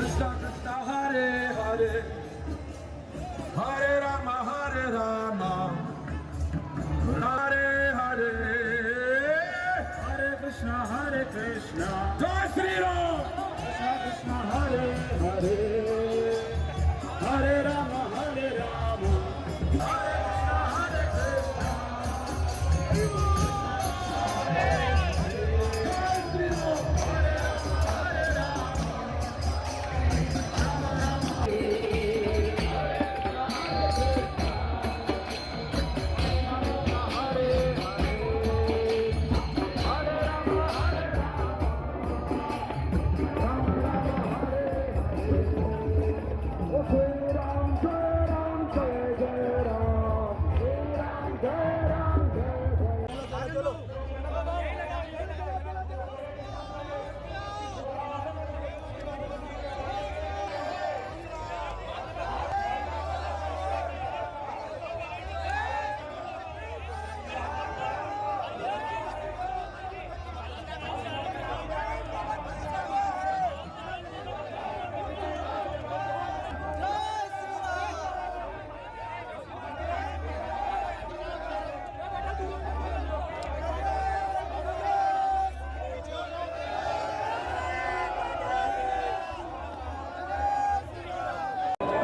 Krishna Krishna Hare Hare. Hare Rama Hare Rama. Hare Hare. Hare Krishna Hare Krishna.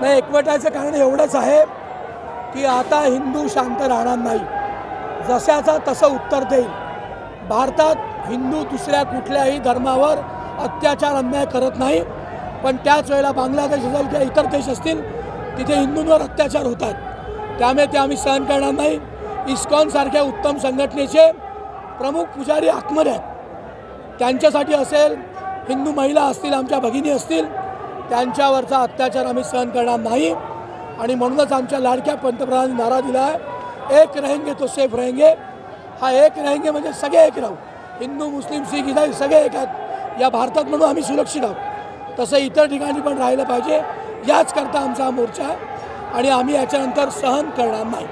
नाही एकवटायचं कारण एवढंच आहे की आता हिंदू शांत राहणार नाही. जशाचा तसं उत्तर देईल. भारतात हिंदू दुसऱ्या कुठल्याही धर्मावर अत्याचार अन्याय करत नाही. पण त्याच वेळेला बांगलादेश असेल किंवा इतर देश असतील तिथे हिंदूंवर अत्याचार होतात त्यामुळे ते आम्ही सहन करणार नाही. इस्कॉनसारख्या उत्तम संघटनेचे प्रमुख पुजारी आत्मर आहेत. त्यांच्यासाठी असेल हिंदू महिला असतील आमच्या भगिनी असतील त्यांच्यावरचा अत्याचार आम्ही सहन करणार नाही. आणि म्हणूनच आमच्या लाडक्या पंतप्रधानांनी नारा दिला आहे एक रहेंगे तो सेफ रहेंगे. हा एक रहेंगे म्हणजे सगळे एक राहू. हिंदू मुस्लिम सिख इसाई सगळे एक आहेत. या भारतात म्हणून आम्ही सुरक्षित आहोत. तसं इतर ठिकाणी पण राहिलं पाहिजे. याच करता आमचा हा मोर्चा आहे. आणि आम्ही याच्यानंतर सहन करणार नाही.